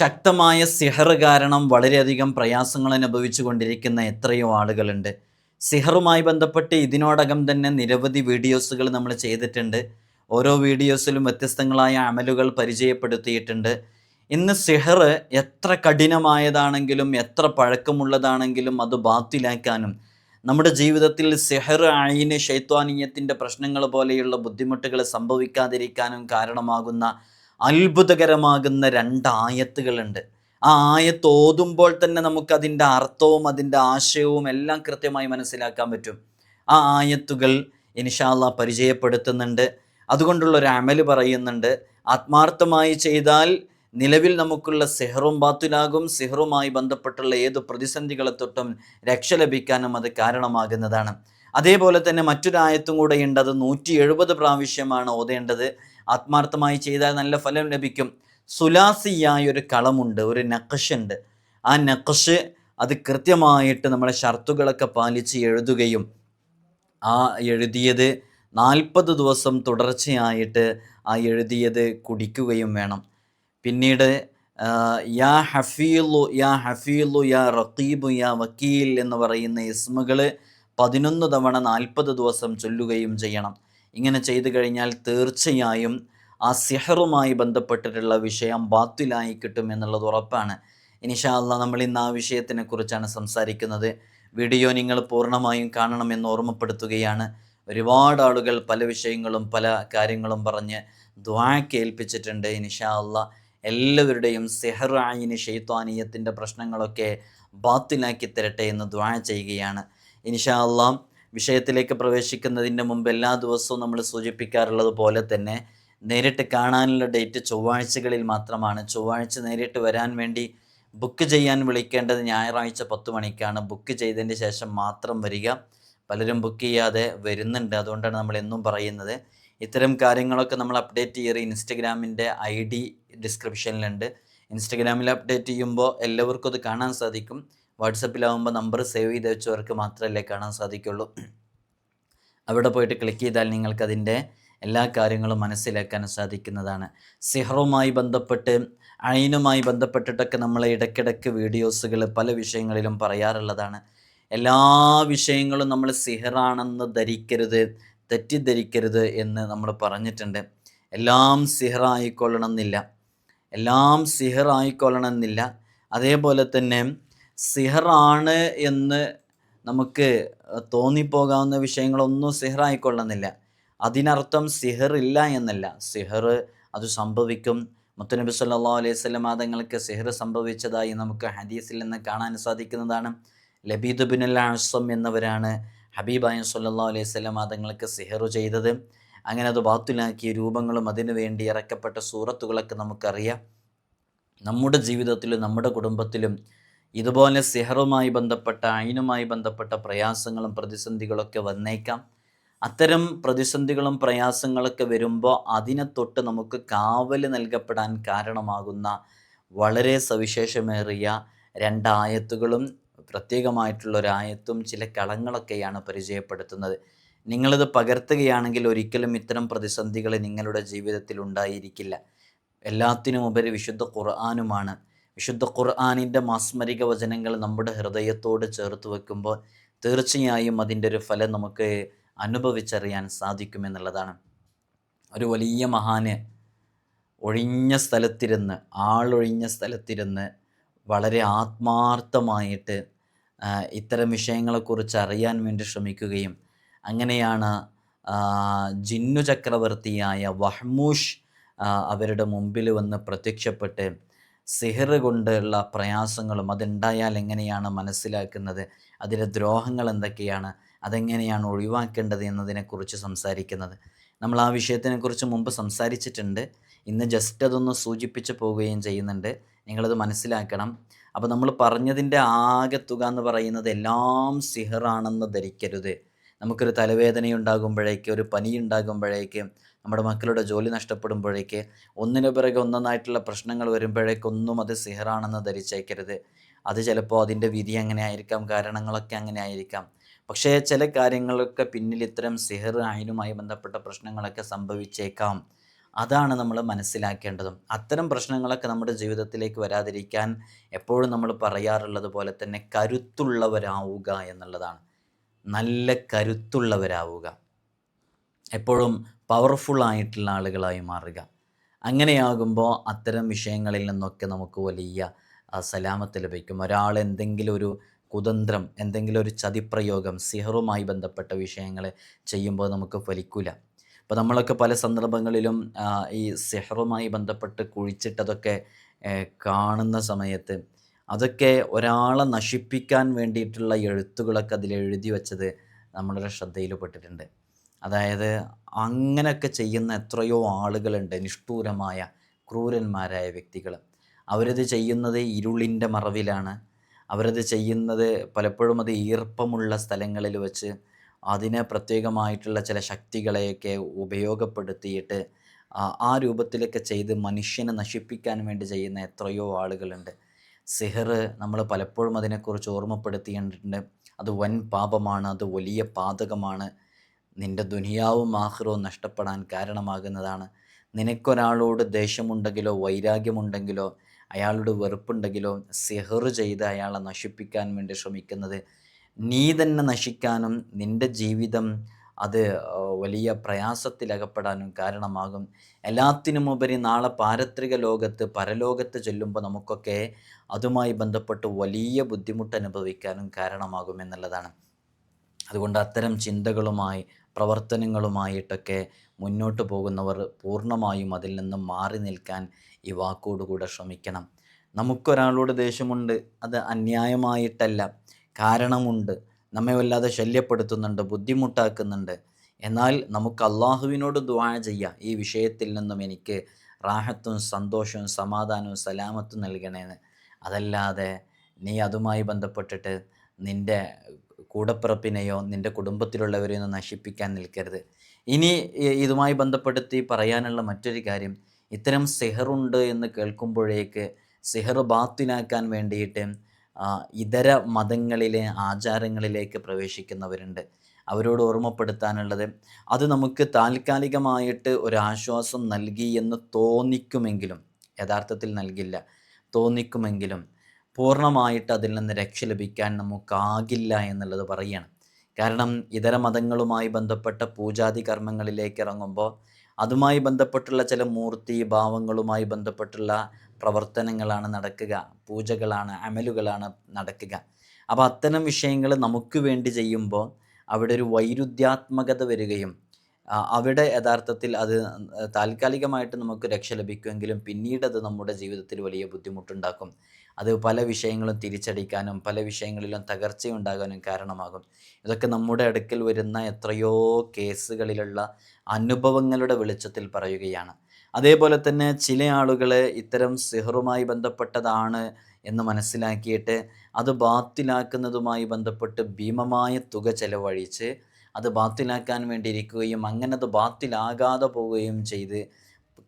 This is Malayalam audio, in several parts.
ശക്തമായ സിഹർ കാരണം വളരെയധികം പ്രയാസങ്ങൾ അനുഭവിച്ചു കൊണ്ടിരിക്കുന്ന എത്രയോ ആളുകളുണ്ട്. സിഹറുമായി ബന്ധപ്പെട്ട് ഇതിനോടകം തന്നെ നിരവധി വീഡിയോസുകൾ നമ്മൾ ചെയ്തിട്ടുണ്ട്. ഓരോ വീഡിയോസിലും വ്യത്യസ്തങ്ങളായ അമലുകൾ പരിചയപ്പെടുത്തിയിട്ടുണ്ട്. ഇന്ന് സിഹർ എത്ര കഠിനമായതാണെങ്കിലും എത്ര പഴക്കമുള്ളതാണെങ്കിലും അത് ബാത്തിലാക്കാനും നമ്മുടെ ജീവിതത്തിൽ സിഹർ അയിന് ശൈത്വാനീയത്തിന്റെ പ്രശ്നങ്ങൾ പോലെയുള്ള ബുദ്ധിമുട്ടുകൾ സംഭവിക്കാതിരിക്കാനും കാരണമാകുന്ന അത്ഭുതകരമാകുന്ന രണ്ടായത്തുകളുണ്ട്. ആ ആയത്ത് ഓതുമ്പോൾ തന്നെ നമുക്ക് നമുക്കതിന്റെ അർത്ഥവും അതിന്റെ ആശയവും എല്ലാം കൃത്യമായി മനസ്സിലാക്കാൻ പറ്റും. ആ ആയത്തുകൾ ഇൻഷാല്ല പരിചയപ്പെടുത്തുന്നുണ്ട്. അതുകൊണ്ടുള്ള ഒരു അമൽ പറയുന്നുണ്ട്. ആത്മാർത്ഥമായി ചെയ്താൽ നിലവിൽ നമുക്കുള്ള സിഹറും ബാത്തിലാകും. സിഹറുമായി ബന്ധപ്പെട്ടുള്ള ഏത് പ്രതിസന്ധികളെ തൊട്ടും രക്ഷ ലഭിക്കാനും അത് കാരണമാകുന്നതാണ്. അതേപോലെ തന്നെ മറ്റൊരായത്തും കൂടെ ഉണ്ട്. അത് നൂറ്റി എഴുപത് പ്രാവശ്യമാണ് ഓതേണ്ടത്. ആത്മാർത്ഥമായി ചെയ്താൽ നല്ല ഫലം ലഭിക്കും. സുലാസിയായ ഒരു കളമുണ്ട് ഒരു നഖഷ് ഉണ്ട് ആ നഖഷ് അത് കൃത്യമായിട്ട് നമ്മുടെ ഷർത്തുകളൊക്കെ പാലിച്ച് എഴുതുകയും ആ എഴുതിയത് നാൽപ്പത് ദിവസം തുടർച്ചയായിട്ട് ആ എഴുതിയത് കുടിക്കുകയും വേണം. പിന്നീട് യാ ഹഫീലു യാ ഹഫീലു യാ റക്കീബു യാ വക്കീൽ എന്ന് പറയുന്ന ഇസ്മുകൾ പതിനൊന്ന് തവണ നാൽപ്പത് ദിവസം ചൊല്ലുകയും ചെയ്യണം. ഇങ്ങനെ ചെയ്തു കഴിഞ്ഞാൽ തീർച്ചയായും ആ സിഹറുമായി ബന്ധപ്പെട്ടിട്ടുള്ള വിഷയം ബാത്തിലായി കിട്ടും എന്നുള്ളത് ഉറപ്പാണ്. ഇനിഷാല്ല നമ്മൾ ഇന്ന് ആ വിഷയത്തിനെ കുറിച്ചാണ് സംസാരിക്കുന്നത്. വീഡിയോ നിങ്ങൾ പൂർണമായും കാണണമെന്ന് ഓർമ്മപ്പെടുത്തുകയാണ്. ഒരുപാട് ആളുകൾ പല വിഷയങ്ങളും പല കാര്യങ്ങളും പറഞ്ഞ് ദ്വാ കേൾപ്പിച്ചിട്ടുണ്ട്. ഇനിഷാ അല്ല എല്ലാവരുടെയും സെഹറായിനി ഷെയ്ത്വാനീയത്തിന്റെ പ്രശ്നങ്ങളൊക്കെ ബാത്തിലാക്കി തരട്ടെ എന്ന് ദ്വാ ചെയ്യുകയാണ്. ഇൻഷാ അല്ല വിഷയത്തിലേക്ക് പ്രവേശിക്കുന്നതിന്റെ മുമ്പ് എല്ലാ ദിവസവും നമ്മൾ സൂചിപ്പിക്കാറുള്ളത് പോലെ തന്നെ നേരിട്ട് കാണാനുള്ള ഡേറ്റ് ചൊവ്വാഴ്ചകളിൽ മാത്രമാണ്. ചൊവ്വാഴ്ച നേരിട്ട് വരാൻ വേണ്ടി ബുക്ക് ചെയ്യാൻ വിളിക്കേണ്ടത് ഞായറാഴ്ച പത്ത് മണിക്കാണ്. ബുക്ക് ചെയ്തതിന് ശേഷം മാത്രം വരിക. പലരും ബുക്ക് ചെയ്യാതെ വരുന്നുണ്ട്. അതുകൊണ്ടാണ് നമ്മൾ എന്നും പറയുന്നത്. ഇത്തരം കാര്യങ്ങളൊക്കെ നമ്മൾ അപ്ഡേറ്റ് ചെയ്യറി. ഇൻസ്റ്റഗ്രാമിന്റെ ഐ ഡി ഡിസ്ക്രിപ്ഷനിലുണ്ട്. ഇൻസ്റ്റഗ്രാമിൽ അപ്ഡേറ്റ് ചെയ്യുമ്പോൾ എല്ലാവർക്കും അത് കാണാൻ സാധിക്കും. വാട്സപ്പിലാവുമ്പോൾ നമ്പർ സേവ് ചെയ്ത് വെച്ചവർക്ക് മാത്രമല്ലേ കാണാൻ സാധിക്കുള്ളൂ. അവിടെ പോയിട്ട് ക്ലിക്ക് ചെയ്താൽ നിങ്ങൾക്കതിന്റെ എല്ലാ കാര്യങ്ങളും മനസ്സിലാക്കാൻ സാധിക്കുന്നതാണ്. സിഹറുമായി ബന്ധപ്പെട്ട് അയിനുമായി ബന്ധപ്പെട്ടിട്ടൊക്കെ നമ്മൾ ഇടയ്ക്കിടയ്ക്ക് വീഡിയോസുകൾ പല വിഷയങ്ങളിലും പറയാറുള്ളതാണ്. എല്ലാ വിഷയങ്ങളും നമ്മൾ സിഹറാണെന്ന് ധരിക്കരുത് തെറ്റിദ്ധരിക്കരുത് എന്ന് നമ്മൾ പറഞ്ഞിട്ടുണ്ട്. എല്ലാം സിഹറായിക്കൊള്ളണമെന്നില്ല. എല്ലാം സിഹറായിക്കൊള്ളണമെന്നില്ല. അതേപോലെ തന്നെ സിഹറാണ് എന്ന് നമുക്ക് തോന്നിപ്പോകാവുന്ന വിഷയങ്ങളൊന്നും സിഹറായിക്കൊള്ളുന്നില്ല. അതിനർത്ഥം സിഹർ ഇല്ല എന്നല്ല. സിഹർ അത് സംഭവിക്കും. മുത്തനബി സല്ലാ അലൈഹി സ്വലം തങ്ങൾക്ക് സിഹർ സംഭവിച്ചതായി നമുക്ക് ഹദീസിൽ നിന്ന് കാണാൻ സാധിക്കുന്നതാണ്. ലബീദ് ബിൻ അൽ എന്നവരാണ് ഹബീബായ സല്ലാ അലൈഹി സ്വലം തങ്ങൾക്ക് സിഹർ ചെയ്തത്. അങ്ങനെ അത് ബാത്തിലാക്കിയ രൂപങ്ങളും അതിനു വേണ്ടി ഇറക്കപ്പെട്ട സൂറത്തുകളൊക്കെ നമുക്കറിയാം. നമ്മുടെ ജീവിതത്തിലും നമ്മുടെ കുടുംബത്തിലും ഇതുപോലെ സിഹറുമായി ബന്ധപ്പെട്ട അയിനുമായി ബന്ധപ്പെട്ട പ്രയാസങ്ങളും പ്രതിസന്ധികളൊക്കെ വന്നേക്കാം. അത്തരം പ്രതിസന്ധികളും പ്രയാസങ്ങളൊക്കെ വരുമ്പോൾ അതിനെ തൊട്ട് നമുക്ക് കാവൽ നൽകപ്പെടാൻ കാരണമാകുന്ന വളരെ സവിശേഷമേറിയ രണ്ടായത്തുകളും പ്രത്യേകമായിട്ടുള്ള ഒരായത്തും ചില കളങ്ങളൊക്കെയാണ് പരിചയപ്പെടുത്തുന്നത്. നിങ്ങളിത് പകർത്തുകയാണെങ്കിൽ ഒരിക്കലും ഇത്തരം പ്രതിസന്ധികൾ നിങ്ങളുടെ ജീവിതത്തിൽ ഉണ്ടായിരിക്കില്ല. എല്ലാത്തിനുമുപരി വിശുദ്ധ ഖുർആാനുമാണ്. വിശുദ്ധ ഖുർആാനിന്റെ മാസ്മരിക വചനങ്ങൾ നമ്മുടെ ഹൃദയത്തോട് ചേർത്ത് വെക്കുമ്പോൾ തീർച്ചയായും അതിന്റെ ഒരു ഫലം നമുക്ക് അനുഭവിച്ചറിയാൻ സാധിക്കുമെന്നുള്ളതാണ് ഒരു വലിയ മഹാന് ഒഴിഞ്ഞ സ്ഥലത്തിരുന്ന് ആളൊഴിഞ്ഞ സ്ഥലത്തിരുന്ന് വളരെ ആത്മാർത്ഥമായിട്ട് ഇത്തരം വിഷയങ്ങളെക്കുറിച്ച് അറിയാൻ വേണ്ടി ശ്രമിക്കുകയും അങ്ങനെയാണ് ജിന്നു ചക്രവർത്തിയായ വഹ്മൂഷ് അവരുടെ മുമ്പിൽ വന്ന് പ്രത്യക്ഷപ്പെട്ട് സിഹർ കൊണ്ടുള്ള പ്രയാസങ്ങളും അതുണ്ടായാൽ എങ്ങനെയാണ് മനസ്സിലാക്കുന്നത്? അതിലെ ദ്രോഹങ്ങൾ എന്തൊക്കെയാണ്? അതെങ്ങനെയാണ് ഒഴിവാക്കേണ്ടത് എന്നതിനെക്കുറിച്ച് സംസാരിക്കുന്നത്. നമ്മൾ ആ വിഷയത്തിനെക്കുറിച്ച് മുമ്പ് സംസാരിച്ചിട്ടുണ്ട്. ഇന്ന് ജസ്റ്റ് അതൊന്ന് സൂചിപ്പിച്ച് പോവുകയും ചെയ്യുന്നുണ്ട്. നിങ്ങളത് മനസ്സിലാക്കണം. അപ്പോൾ നമ്മൾ പറഞ്ഞതിന്റെ ആകെ തുക എന്ന് പറയുന്നത് എല്ലാം സിഹറാണെന്ന് ധരിക്കരുത്. നമുക്കൊരു തലവേദന ഉണ്ടാകുമ്പോഴേക്കും ഒരു പനി ഉണ്ടാകുമ്പോഴേക്ക് നമ്മുടെ മക്കളുടെ ജോലി നഷ്ടപ്പെടുമ്പോഴേക്ക് ഒന്നിനു പിറകെ ഒന്നൊന്നായിട്ടുള്ള പ്രശ്നങ്ങൾ വരുമ്പോഴേക്കൊന്നും അത് സിഹറാണെന്ന് ധരിച്ചേക്കരുത്. അത് ചിലപ്പോൾ അതിന്റെ വിധി അങ്ങനെ ആയിരിക്കാം കാരണങ്ങളൊക്കെ അങ്ങനെ ആയിരിക്കാം. പക്ഷേ ചില കാര്യങ്ങളൊക്കെ പിന്നിൽ ഇത്തരം സിഹർ അയിനുമായി ബന്ധപ്പെട്ട പ്രശ്നങ്ങളൊക്കെ സംഭവിച്ചേക്കാം. അതാണ് നമ്മൾ മനസ്സിലാക്കേണ്ടതും. അത്തരം പ്രശ്നങ്ങളൊക്കെ നമ്മുടെ ജീവിതത്തിലേക്ക് വരാതിരിക്കാൻ എപ്പോഴും നമ്മൾ പറയാറുള്ളത് പോലെ തന്നെ കരുത്തുള്ളവരാവുക എന്നുള്ളതാണ്. നല്ല കരുത്തുള്ളവരാവുക. എപ്പോഴും പവർഫുൾ ആയിട്ടുള്ള ആളുകളായി മാറുക. അങ്ങനെയാകുമ്പോൾ അത്തരം വിഷയങ്ങളിൽ നിന്നൊക്കെ നമുക്ക് വലിയ സലാമത്ത് ലഭിക്കും. ഒരാൾ എന്തെങ്കിലും ഒരു കുതന്ത്രം എന്തെങ്കിലും ഒരു ചതിപ്രയോഗം സിഹറുമായി ബന്ധപ്പെട്ട വിഷയങ്ങൾ ചെയ്യുമ്പോൾ നമുക്ക് ഫലിക്കില്ല അപ്പോൾ നമ്മളൊക്കെ പല സന്ദർഭങ്ങളിലും ഈ സിഹറുമായി ബന്ധപ്പെട്ട് കുഴിച്ചിട്ടതൊക്കെ കാണുന്ന സമയത്ത് അതൊക്കെ ഒരാളെ നശിപ്പിക്കാൻ വേണ്ടിയിട്ടുള്ള എഴുത്തുകളൊക്കെ അതിൽ എഴുതി വച്ചത് നമ്മളുടെ ശ്രദ്ധയിൽപ്പെട്ടിട്ടുണ്ട്. അതായത് അങ്ങനെയൊക്കെ ചെയ്യുന്ന എത്രയോ ആളുകളുണ്ട് നിഷ്ഠൂരമായ ക്രൂരന്മാരായ വ്യക്തികൾ അവരത് ചെയ്യുന്നത് ഇരുളിന്റെ മറവിലാണ്. അവരത് ചെയ്യുന്നത് പലപ്പോഴും അത് ഈർപ്പമുള്ള സ്ഥലങ്ങളിൽ വെച്ച് അതിന് പ്രത്യേകമായിട്ടുള്ള ചില ശക്തികളെയൊക്കെ ഉപയോഗപ്പെടുത്തിയിട്ട് ആ- രൂപത്തിലൊക്കെ ചെയ്ത് മനുഷ്യനെ നശിപ്പിക്കാൻ വേണ്ടി ചെയ്യുന്ന എത്രയോ ആളുകളുണ്ട്. സിഹർ നമ്മൾ പലപ്പോഴും അതിനെക്കുറിച്ച് ഓർമ്മപ്പെടുത്തിയിട്ടുണ്ട്. അത് വൻ പാപമാണ് അത് വലിയ പാതകമാണ്. നിന്റെ ദുനിയാവും ആഹ്റവും നഷ്ടപ്പെടാൻ കാരണമാകുന്നതാണ്. നിനക്കൊരാളോട് ദേഷ്യമുണ്ടെങ്കിലോ വൈരാഗ്യമുണ്ടെങ്കിലോ അയാളോട് വെറുപ്പുണ്ടെങ്കിലോ സിഹർ ചെയ്ത് അയാളെ നശിപ്പിക്കാൻ വേണ്ടി ശ്രമിക്കുന്നത്. നീ തന്നെ നശിക്കാനും നിന്റെ ജീവിതം അത് വലിയ പ്രയാസത്തിലകപ്പെടാനും കാരണമാകും. എല്ലാത്തിനുമുപരി നാളെ പാരത്രിക ലോകത്ത് പരലോകത്ത് ചെല്ലുമ്പോൾ നമുക്കൊക്കെ അതുമായി ബന്ധപ്പെട്ട് വലിയ ബുദ്ധിമുട്ട് അനുഭവിക്കാനും കാരണമാകും എന്നുള്ളതാണ്. അതുകൊണ്ട് അത്തരം ചിന്തകളുമായി പ്രവർത്തനങ്ങളുമായിട്ടൊക്കെ മുന്നോട്ട് പോകുന്നവർ പൂർണമായും അതിൽ നിന്നും മാറി നിൽക്കാൻ ഈ വാക്കോടുകൂടെ ശ്രമിക്കണം. നമുക്കൊരാളോട് ദേഷ്യമുണ്ട് അത് അന്യായമായിട്ടല്ല. കാരണമുണ്ട് നമ്മെ വല്ലാതെ ശല്യപ്പെടുത്തുന്നുണ്ട് ബുദ്ധിമുട്ടാക്കുന്നുണ്ട്. എന്നാൽ നമുക്ക് അള്ളാഹുവിനോട് ദുആ ചെയ്യാം. ഈ വിഷയത്തിൽ നിന്നും എനിക്ക് റാഹത്തും സന്തോഷവും സമാധാനവും സലാമത്തും നൽകണേന്ന്. അതല്ലാതെ നീ അതുമായി ബന്ധപ്പെട്ടിട്ട് നിന്റെ കൂടപ്പിറപ്പിനെയോ നിന്റെ കുടുംബത്തിലുള്ളവരെയൊന്നും നശിപ്പിക്കാൻ നിൽക്കരുത്. ഇനി ഇതുമായി ബന്ധപ്പെടുത്തി പറയാനുള്ള മറ്റൊരു കാര്യം ഇത്തരം സെഹറുണ്ട് എന്ന് കേൾക്കുമ്പോഴേക്ക് സെഹർ ബാത്തിനാക്കാൻ വേണ്ടിയിട്ട് ഇതര മതങ്ങളിലെ ആചാരങ്ങളിലേക്ക് പ്രവേശിക്കുന്നവരുണ്ട്. അവരോട് ഓർമ്മപ്പെടുത്താനുള്ളത് അത് നമുക്ക് താൽക്കാലികമായിട്ട് ഒരാശ്വാസം നൽകി എന്ന് തോന്നിക്കുമെങ്കിലും യഥാർത്ഥത്തിൽ നൽകില്ല തോന്നിക്കുമെങ്കിലും പൂർണമായിട്ട് അതിൽ നിന്ന് രക്ഷ ലഭിക്കാൻ നമുക്കാകില്ല എന്നുള്ളത് പറയണം. കാരണം ഇതര മതങ്ങളുമായി ബന്ധപ്പെട്ട പൂജാതി കർമ്മങ്ങളിലേക്ക് ഇറങ്ങുമ്പോൾ അതുമായി ബന്ധപ്പെട്ടുള്ള ചില മൂർത്തി ഭാവങ്ങളുമായി ബന്ധപ്പെട്ടുള്ള പ്രവർത്തനങ്ങളാണ് നടക്കുക. പൂജകളാണ് അമലുകളാണ് നടക്കുക. അപ്പോൾ അത്തരം വിഷയങ്ങൾ നമുക്ക് വേണ്ടി ചെയ്യുമ്പോൾ അവിടെ ഒരു വൈരുദ്ധ്യാത്മകത വരികയും അവിടെ യഥാർത്ഥത്തിൽ അത് താൽക്കാലികമായിട്ട് നമുക്ക് രക്ഷ ലഭിക്കുമെങ്കിലും പിന്നീട് അത് നമ്മുടെ ജീവിതത്തിൽ വലിയ ബുദ്ധിമുട്ടുണ്ടാക്കും. അത് പല വിഷയങ്ങളും തിരിച്ചടിക്കാനും പല വിഷയങ്ങളിലും തകർച്ചയുണ്ടാകാനും കാരണമാകും. ഇതൊക്കെ നമ്മുടെ അടുക്കൽ വരുന്ന എത്രയോ കേസുകളിലുള്ള അനുഭവങ്ങളുടെ വെളിച്ചത്തിൽ പറയുകയാണ്. അതേപോലെ തന്നെ ചില ആളുകൾ ഇത്തരം സിഹറുമായി ബന്ധപ്പെട്ടതാണ് എന്ന് മനസ്സിലാക്കിയിട്ട് അത് ബാത്തിലാക്കുന്നതുമായി ബന്ധപ്പെട്ട് ഭീമമായ തുക ചെലവഴിച്ച് അത് ബാത്തിലാക്കാൻ വേണ്ടി ഇരിക്കുകയും അങ്ങനെ അത് ബാത്തിലാകാതെ പോവുകയും ചെയ്ത്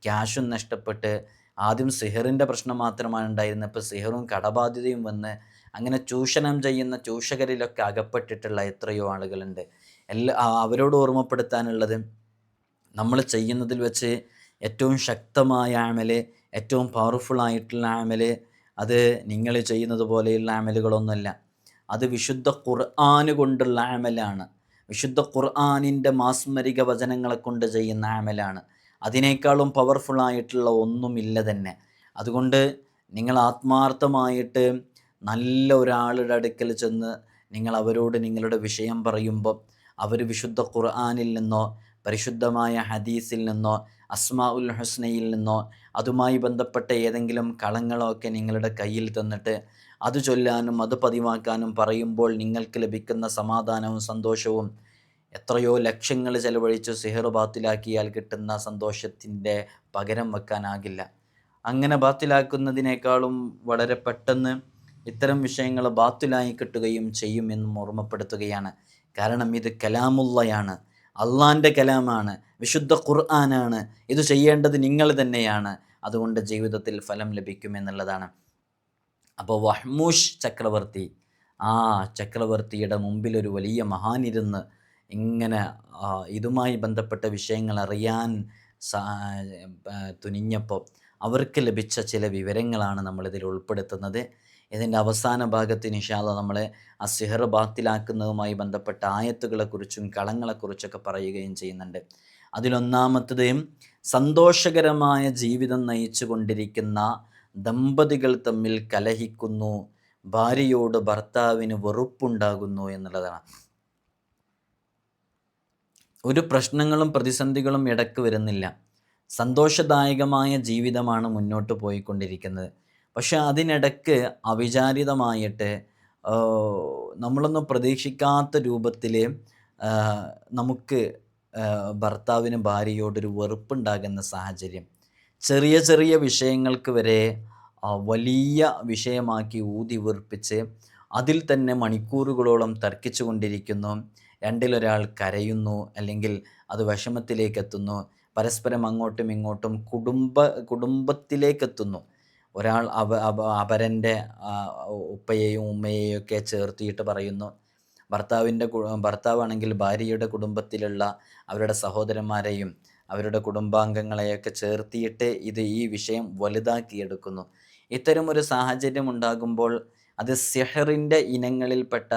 ക്യാഷും നഷ്ടപ്പെട്ട് ആദ്യം സിഹറിന്റെ പ്രശ്നം മാത്രമാണ് ഉണ്ടായിരുന്നത്. ഇപ്പോൾ സിഹറും കടബാധ്യതയും വന്ന് അങ്ങനെ ചൂഷണം ചെയ്യുന്ന ചൂഷകരിലൊക്കെ അകപ്പെട്ടിട്ടുള്ള എത്രയോ ആളുകളുണ്ട്. എല്ലാ അവരോട് ഓർമ്മപ്പെടുത്താനുള്ളത് നമ്മൾ ചെയ്യുന്നതിൽ വെച്ച് ഏറ്റവും ശക്തമായ ആമൽ ഏറ്റവും പവർഫുൾ ആയിട്ടുള്ള ആമൽ അത് നിങ്ങൾ ചെയ്യുന്നത് പോലെയുള്ള ആമലുകളൊന്നുമല്ല അത് വിശുദ്ധ ഖുർആന് കൊണ്ടുള്ള ആമലാണ് വിശുദ്ധ ഖുർആാനിന്റെ മാസ്മരിക വചനങ്ങളെ കൊണ്ട് ചെയ്യുന്ന ആമലാണ് അതിനേക്കാളും പവർഫുള്ളായിട്ടുള്ള ഒന്നുമില്ല തന്നെ. അതുകൊണ്ട് നിങ്ങൾ ആത്മാർത്ഥമായിട്ട് നല്ല ഒരാളുടെ അടുക്കൽ ചെന്ന് നിങ്ങൾ അവരോട് നിങ്ങളുടെ വിഷയം പറയുമ്പോൾ അവർ വിശുദ്ധ ഖുർആാനിൽ നിന്നോ പരിശുദ്ധമായ ഹദീസിൽ നിന്നോ അസ്മാ ഉൽ ഹുസ്നയിൽ നിന്നോ അതുമായി ബന്ധപ്പെട്ട ഏതെങ്കിലും കളങ്ങളോ ഒക്കെ നിങ്ങളുടെ കയ്യിൽ തന്നിട്ട് അത് ചൊല്ലാനും അത് പതിവാക്കാനും പറയുമ്പോൾ നിങ്ങൾക്ക് ലഭിക്കുന്ന സമാധാനവും സന്തോഷവും എത്രയോ ലക്ഷങ്ങൾ ചെലവഴിച്ച് സിഹർ ബാത്തിലാക്കിയാൽ കിട്ടുന്ന സന്തോഷത്തിന്റെ പകരം വെക്കാനാകില്ല. അങ്ങനെ ബാത്തിലാക്കുന്നതിനേക്കാളും വളരെ പെട്ടെന്ന് ഇത്തരം വിഷയങ്ങൾ ബാത്തിലായി കിട്ടുകയും ചെയ്യുമെന്നും ഓർമ്മപ്പെടുത്തുകയാണ്. കാരണം ഇത് കലാമുള്ളയാണ്. അള്ളാന്റെ കലാമാണ്. വിശുദ്ധ ഖുർആനാണ്. ഇത് ചെയ്യേണ്ടത് നിങ്ങൾ തന്നെയാണ്. അതുകൊണ്ട് ജീവിതത്തിൽ ഫലം ലഭിക്കുമെന്നുള്ളതാണ് അപ്പോൾ വഹ്മൂഷ് ചക്രവർത്തി ആ ചക്രവർത്തിയുടെ മുമ്പിൽ ഒരു വലിയ മഹാനിരുന്ന് ഇങ്ങനെ ഇതുമായി ബന്ധപ്പെട്ട വിഷയങ്ങൾ അറിയാൻ തുനിഞ്ഞപ്പോൾ അവർക്ക് ലഭിച്ച ചില വിവരങ്ങളാണ് നമ്മളിതിൽ ഉൾപ്പെടുത്തുന്നത്. ഇതിന്റെ അവസാന ഭാഗത്ത് നിഷാദ നമ്മളെ ആ സിഹർ ബാത്തിലാക്കുന്നതുമായി ബന്ധപ്പെട്ട ആയത്തുകളെക്കുറിച്ചും കളങ്ങളെക്കുറിച്ചൊക്കെ പറയുകയും ചെയ്യുന്നുണ്ട്. അതിലൊന്നാമത്തത് സന്തോഷകരമായ ജീവിതം നയിച്ചു കൊണ്ടിരിക്കുന്ന ദമ്പതികൾ തമ്മിൽ കലഹിക്കുന്നു ഭാര്യയോട് ഭർത്താവിന് വെറുപ്പുണ്ടാകുന്നു എന്നുള്ളതാണ്. ഒരു പ്രശ്നങ്ങളും പ്രതിസന്ധികളും ഇടയ്ക്ക് വരുന്നില്ല. സന്തോഷദായകമായ ജീവിതമാണ് മുന്നോട്ട് പോയിക്കൊണ്ടിരിക്കുന്നത്. പക്ഷെ അതിനിടക്ക് അവിചാരിതമായിട്ട് നമ്മളൊന്നും പ്രതീക്ഷിക്കാത്ത രൂപത്തിൽ നമുക്ക് ഭർത്താവിനും ഭാര്യയോടൊരു വെറുപ്പുണ്ടാകുന്ന സാഹചര്യം. ചെറിയ ചെറിയ വിഷയങ്ങൾക്ക് വരെ വലിയ വിഷയമാക്കി ഊതി വീർപ്പിച്ച് അതിൽ തന്നെ മണിക്കൂറുകളോളം തർക്കിച്ചു കൊണ്ടിരിക്കുന്നു രണ്ടിലൊരാൾ കരയുന്നു അല്ലെങ്കിൽ അത് വിഷമത്തിലേക്ക് എത്തുന്നു പരസ്പരം അങ്ങോട്ടും ഇങ്ങോട്ടും കുടുംബ കുടുംബത്തിലേക്കെത്തുന്നു. ഒരാൾ അവ അപരന്റെ ഉപ്പയെയും ഉമ്മയെയും ഒക്കെ ചേർത്തിയിട്ട് പറയുന്നു ഭർത്താവിന്റെ ഭർത്താവാണെങ്കിൽ ഭാര്യയുടെ കുടുംബത്തിലുള്ള അവരുടെ സഹോദരന്മാരെയും അവരുടെ കുടുംബാംഗങ്ങളെയൊക്കെ ചേർത്തിയിട്ട് ഇത് ഈ വിഷയം വലുതാക്കിയെടുക്കുന്നു. ഇത്തരമൊരു സാഹചര്യം ഉണ്ടാകുമ്പോൾ അത് സിഹറിന്റെ ഇനങ്ങളിൽപ്പെട്ട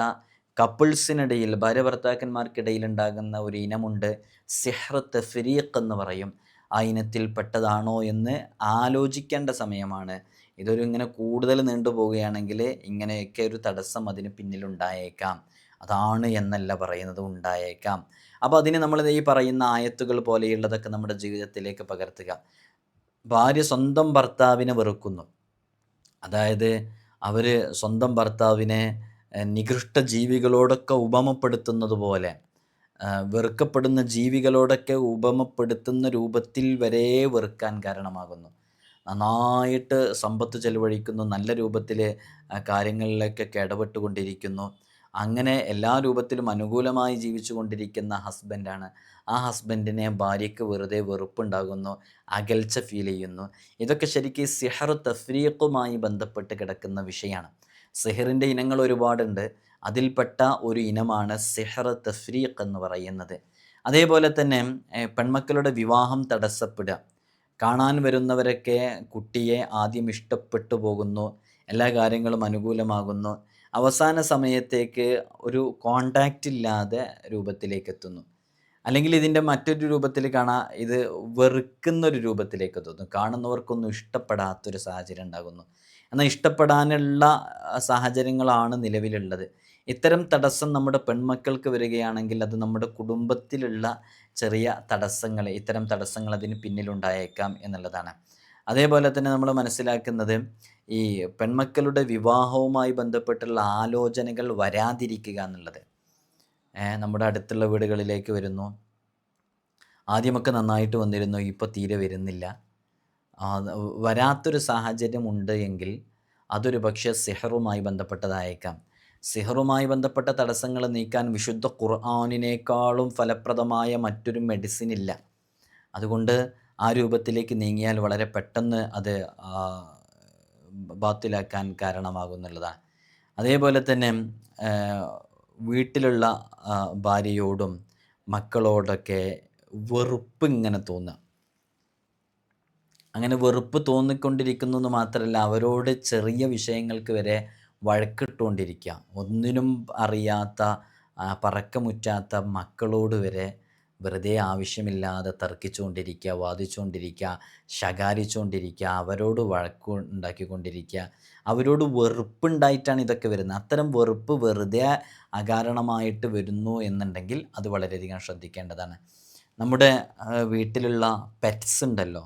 കപ്പിൾസിനിടയിൽ ഭാര്യ ഭർത്താക്കന്മാർക്കിടയിൽ ഉണ്ടാകുന്ന ഒരു ഇനമുണ്ട്. സിഹ്ർ തഫരീഖ് എന്ന് പറയും. ആ ഇനത്തിൽപ്പെട്ടതാണോ എന്ന് ആലോചിക്കേണ്ട സമയമാണ്. ഇതൊരു ഇങ്ങനെ കൂടുതൽ നീണ്ടുപോവുകയാണെങ്കിൽ ഇങ്ങനെയൊക്കെ ഒരു തടസ്സം അതിന് പിന്നിലുണ്ടായേക്കാം. അതാണ് എന്നല്ല പറയുന്നത് ഉണ്ടായേക്കാം. അപ്പോൾ അതിന് നമ്മൾ ഈ പറയുന്ന ആയത്തുകൾ പോലെയുള്ളതൊക്കെ നമ്മുടെ ജീവിതത്തിലേക്ക് പകർത്തുക. ഭാര്യ സ്വന്തം ഭർത്താവിനെ വെറുക്കുന്നു. അതായത് അവർ സ്വന്തം ഭർത്താവിനെ നികൃഷ്ട ജീവികളോടൊക്കെ ഉപമപ്പെടുത്തുന്നത് പോലെ വെറുക്കപ്പെടുന്ന ജീവികളോടൊക്കെ ഉപമപ്പെടുത്തുന്ന രൂപത്തിൽ വരെ വെറുക്കാൻ കാരണമാകുന്നു. നന്നായിട്ട് സമ്പത്ത് ചെലവഴിക്കുന്നു നല്ല രൂപത്തിൽ കാര്യങ്ങളിലേക്കൊക്കെ ഇടപെട്ടുകൊണ്ടിരിക്കുന്നു. അങ്ങനെ എല്ലാ രൂപത്തിലും അനുകൂലമായി ജീവിച്ചു കൊണ്ടിരിക്കുന്ന ഹസ്ബൻഡാണ്. ആ ഹസ്ബൻഡിനെ ഭാര്യയ്ക്ക് വെറുതെ വെറുപ്പുണ്ടാകുന്നു അകൽച്ച ഫീൽ ചെയ്യുന്നു. ഇതൊക്കെ ശരിക്കും സിഹർ തഫ്രീഖുമായി ബന്ധപ്പെട്ട് കിടക്കുന്ന വിഷയമാണ്. സിഹറിന്റെ ഇനങ്ങൾ ഒരുപാടുണ്ട്. അതിൽപ്പെട്ട ഒരു ഇനമാണ് സിഹർ തഫ്രീഖ് എന്ന് പറയുന്നത്. അതേപോലെ തന്നെ പെൺമക്കളുടെ വിവാഹം തടസ്സപ്പെടുക. കാണാൻ വരുന്നവരൊക്കെ കുട്ടിയെ ആദ്യം ഇഷ്ടപ്പെട്ടു പോകുന്നു. എല്ലാ കാര്യങ്ങളും അനുകൂലമാകുന്നു. അവസാന സമയത്തേക്ക് ഒരു കോണ്ടാക്റ്റ് ഇല്ലാതെ രൂപത്തിലേക്ക് എത്തുന്നു അല്ലെങ്കിൽ ഇതിന്റെ മറ്റൊരു രൂപത്തിൽ കാണാൻ ഇത് വെറുക്കുന്നൊരു രൂപത്തിലേക്ക് എത്തുന്നു. കാണുന്നവർക്കൊന്നും ഇഷ്ടപ്പെടാത്തൊരു സാഹചര്യം ഉണ്ടാകുന്നു. എന്നാൽ ഇഷ്ടപ്പെടാനുള്ള സാഹചര്യങ്ങളാണ് നിലവിലുള്ളത്. ഇത്തരം തടസ്സം നമ്മുടെ പെൺമക്കൾക്ക് വരികയാണെങ്കിൽ അത് നമ്മുടെ കുടുംബത്തിലുള്ള ചെറിയ തടസ്സങ്ങൾ ഇത്തരം തടസ്സങ്ങൾ അതിന് പിന്നിലുണ്ടായേക്കാം എന്നുള്ളതാണ്. അതേപോലെ തന്നെ നമ്മൾ മനസ്സിലാക്കുന്നത് ഈ പെൺമക്കളുടെ വിവാഹവുമായി ബന്ധപ്പെട്ടുള്ള ആലോചനകൾ വരാതിരിക്കുക എന്നുള്ളത്. നമ്മുടെ അടുത്തുള്ള വീടുകളിലേക്ക് വരുന്നു. ആദ്യമൊക്കെ നന്നായിട്ട് വന്നിരുന്നു ഇപ്പോൾ തീരെ വരുന്നില്ല. വരാത്തൊരു സാഹചര്യം ഉണ്ട് എങ്കിൽ അതൊരു പക്ഷേ സിഹറുമായി ബന്ധപ്പെട്ടതായേക്കാം. സിഹറുമായി ബന്ധപ്പെട്ട തടസ്സങ്ങൾ നീക്കാൻ വിശുദ്ധ ഖുർആാനിനേക്കാളും ഫലപ്രദമായ മറ്റൊരു മെഡിസിൻ ഇല്ല. അതുകൊണ്ട് ആ രൂപത്തിലേക്ക് നീങ്ങിയാൽ വളരെ പെട്ടെന്ന് അത് ബാത്തിലാക്കാൻ കാരണമാകുന്നുള്ളതാണ്. അതേപോലെ തന്നെ വീട്ടിലുള്ള ഭാര്യയോടും മക്കളോടൊക്കെ വെറുപ്പ് ഇങ്ങനെ തോന്നുക അങ്ങനെ വെറുപ്പ് തോന്നിക്കൊണ്ടിരിക്കുന്നു എന്ന് മാത്രമല്ല അവരോട് ചെറിയ വിഷയങ്ങൾക്ക് വരെ വഴക്കിട്ടുകൊണ്ടിരിക്കുക. ഒന്നിനും അറിയാത്ത പറക്കമുറ്റാത്ത മക്കളോട് വരെ വെറുതെ ആവശ്യമില്ലാതെ തർക്കിച്ചുകൊണ്ടിരിക്കുക വാദിച്ചുകൊണ്ടിരിക്കുക ശകാരിച്ചുകൊണ്ടിരിക്കുക അവരോട് വഴക്ക് ഉണ്ടാക്കിക്കൊണ്ടിരിക്കുക. അവരോട് വെറുപ്പുണ്ടായിട്ടാണ് ഇതൊക്കെ വരുന്നത്. അത്തരം വെറുപ്പ് വെറുതെ അകാരണമായിട്ട് വരുന്നു എന്നുണ്ടെങ്കിൽ അത് വളരെയധികം ശ്രദ്ധിക്കേണ്ടതാണ്. നമ്മുടെ വീട്ടിലുള്ള പെറ്റ്സ് ഉണ്ടല്ലോ